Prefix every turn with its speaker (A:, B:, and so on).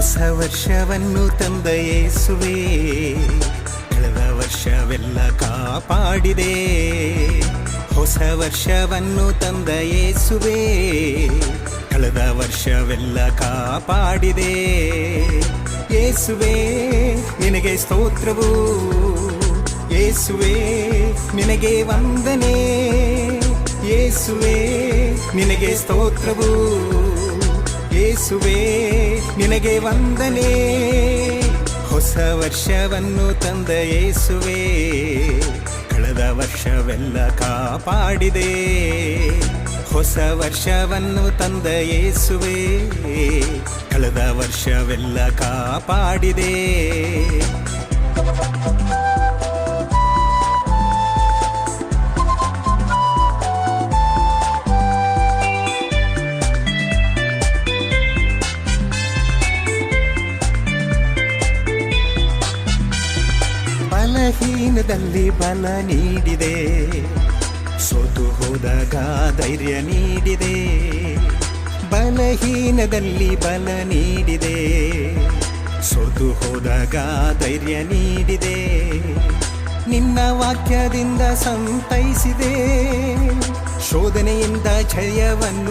A: ಹೊಸ ವರ್ಷವನ್ನು ತಂದ ಯೇಸುವೆ, ಕಳೆದ ವರ್ಷವೆಲ್ಲ ಕಾಪಾಡಿದೆ. ಹೊಸ ವರ್ಷವನ್ನು ತಂದ ಯೇಸುವೆ, ಕಳೆದ ವರ್ಷವೆಲ್ಲ ಕಾಪಾಡಿದೆ. ಏಸುವೆ ನಿನಗೆ ಸ್ತೋತ್ರವು. ಏಸುವೆ ನಿನಗೆ ವಂದನೆ. ಏಸುವೆ ನಿನಗೆ ಸ್ತೋತ್ರವು. ಯೇಸುವೆ ನಿನಗೆ ವಂದನೆ. ಹೊಸ ವರ್ಷವನ್ನು ತಂದ ಏಸುವೆ, ಕಳೆದ ವರ್ಷವೆಲ್ಲ ಕಾಪಾಡಿದೆ. ಹೊಸ ವರ್ಷವನ್ನು ತಂದ ಏಸುವೆ, ಕಳೆದ ವರ್ಷವೆಲ್ಲ ಕಾಪಾಡಿದೆ. ಬಲಹೀನದಲ್ಲಿ ಬಲ ನೀಡಿದೆ. ಸೋತು ಹೋದಾಗ ಧೈರ್ಯ ನೀಡಿದೆ. ಬಲಹೀನದಲ್ಲಿ ಬಲ ನೀಡಿದೆ. ಸೋತು ಹೋದಾಗ ಧೈರ್ಯ ನೀಡಿದೆ. ನಿನ್ನ ವಾಕ್ಯದಿಂದ ಸಂತೈಸಿದೆ. ಶೋಧನೆಯಿಂದ ಜಯವನ್ನು